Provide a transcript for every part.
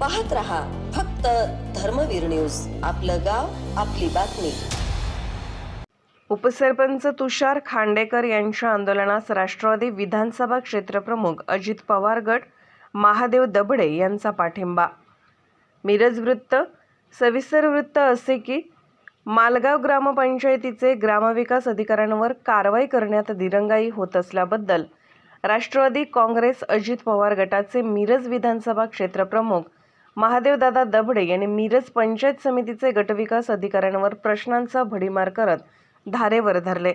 पाहत रहा फक्त धर्मवीर न्यूज. आपलं गाव आपली बातमी. उपसरपंच तुषार खांडेकर यांच्या आंदोलनास राष्ट्रवादी विधानसभा क्षेत्रप्रमुख अजित पवार गट महादेव दबडे यांचा पाठिंबा. मिरज वृत्त सविस्तर वृत्त असे की मालगाव ग्रामपंचायतीचे ग्रामविकास अधिकाऱ्यांवर कारवाई करण्यात दिरंगाई होत असल्याबद्दल राष्ट्रवादी काँग्रेस अजित पवार गटाचे मिरज विधानसभा क्षेत्रप्रमुख महादेवदादा दबडे यांनी मिरज पंचायत समितीचे गटविकास अधिकाऱ्यांवर प्रश्नांचा भडीमार करत धारेवर धरले.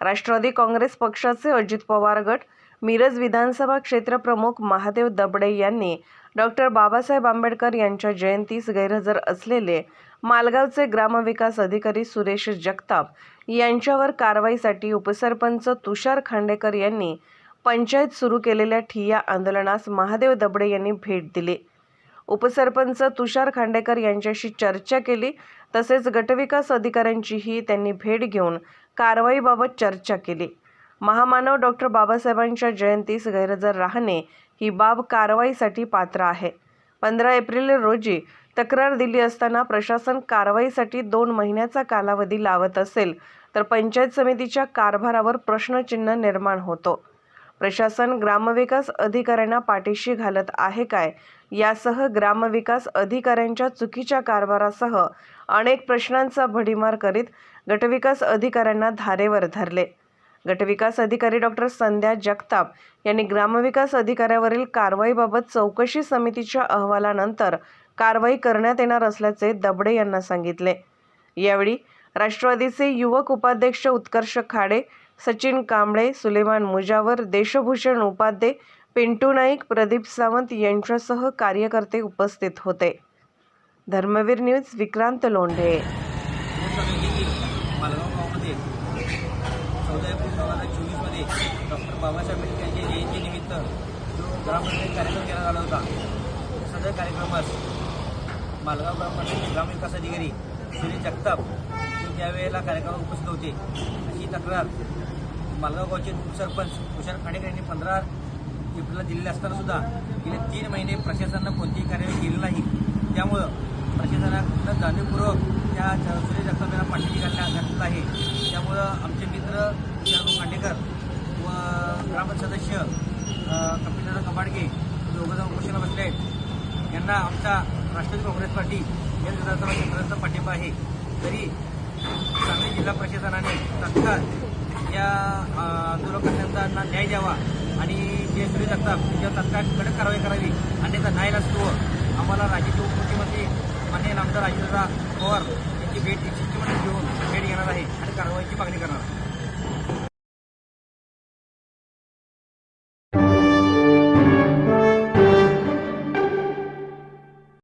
राष्ट्रवादी काँग्रेस पक्षाचे अजित पवार गट मिरज विधानसभा क्षेत्रप्रमुख महादेव दबडे यांनी डॉक्टर बाबासाहेब आंबेडकर यांच्या जयंतीस गैरहजर असलेले मालगावचे ग्रामविकास अधिकारी सुरेश जगताप यांच्यावर कारवाईसाठी उपसरपंच तुषार खांडेकर यांनी पंचायत सुरू केलेल्या ठिय्या आंदोलनास महादेव दबडे यांनी भेट दिली. उपसरपंच तुषार खांडेकर यांच्याशी चर्चा केली. तसेच गटविकास अधिकाऱ्यांचीही त्यांनी भेट घेऊन कारवाईबाबत चर्चा केली. महामानव डॉक्टर बाबासाहेबांच्या जयंतीस गैरहजर राहणे ही बाब कारवाईसाठी पात्र आहे. पंधरा एप्रिल रोजी तक्रार दिली असताना प्रशासन कारवाईसाठी दोन महिन्याचा कालावधी लावत असेल तर पंचायत समितीच्या कारभारावर प्रश्नचिन्ह निर्माण होतो. प्रशासन ग्रामविकास अधिकाऱ्यांना पाठीशी घालत आहे काय? यासह ग्रामविकास अधिकाऱ्यांच्या चुकीच्या कारभारासह अनेक प्रश्नांचा भडीमार करीत गटविकास अधिकाऱ्यांना धारेवर धरले. गटविकास अधिकारी डॉक्टर संध्या जगताप यांनी ग्रामविकास अधिकाऱ्यावरील कारवाईबाबत चौकशी समितीच्या अहवालानंतर कारवाई करण्यात येणार असल्याचे दबडे यांना सांगितले. यावेळी राष्ट्रवादीचे युवक उपाध्यक्ष उत्कर्ष खाडे सचिन कांबळे सुलेमान मुजावर देशभूषण उपाध्ये पिंटू नाईक प्रदीप सावंत यांच्यासह कार्यकर्ते उपस्थित होते. धर्मवीर न्यूज विक्रांत लोंढे. मालगाव चौदा एप्रिल दोन हजार चोवीसमध्ये डॉक्टर बाबासाहेब आंबेडकर यांच्या जो ग्रामपंचायत कार्यक्रम होता सदर कार्यक्रमास मालगाव ग्रामविकास अधिकारी श्री जगताप त्यावेळेला कार्यक्रमात उपस्थित होते. अशी तक्रार मालगाव गावचे उपसरपंच तुषार खाडेकर यांनी पंधरा एप्रिलला दिलेले असताना सुद्धा गेले तीन महिने प्रशासनानं कोणतीही कार्यवाही केली नाही. त्यामुळं प्रशासनानं जाणीवपूर्वक त्या सुरेश जगताप यांना पाठीशी घातलेला घातलेलं आहे. त्यामुळं आमचे मित्र तुषारभाऊ खांडेकर व ग्रामपंचायत सदस्य अं, कपिलदादा कबाडगे दोघंजण उपोषणाला बसले आहेत. यांना आमचा राष्ट्रवादी काँग्रेस पार्टी या विधानसभा क्षेत्राचा पाठिंबा आहे. तरी सांगली जिल्हा प्रशासनाने तत्काळ या अं, न्याय द्यावा आणि जे सुरेश जगताप त्याच्यावर तत्काळ कडक कारवाई करावी अन्यथा न्याय नसतो आम्हाला राज्याचे उपमुख्यमंत्री माननीय आमदार राजेंद्र पवार यांची भेट शिष्टमंडळ घेऊन भेट घेणार आहे आणि कारवाईची मागणी करणार. आहे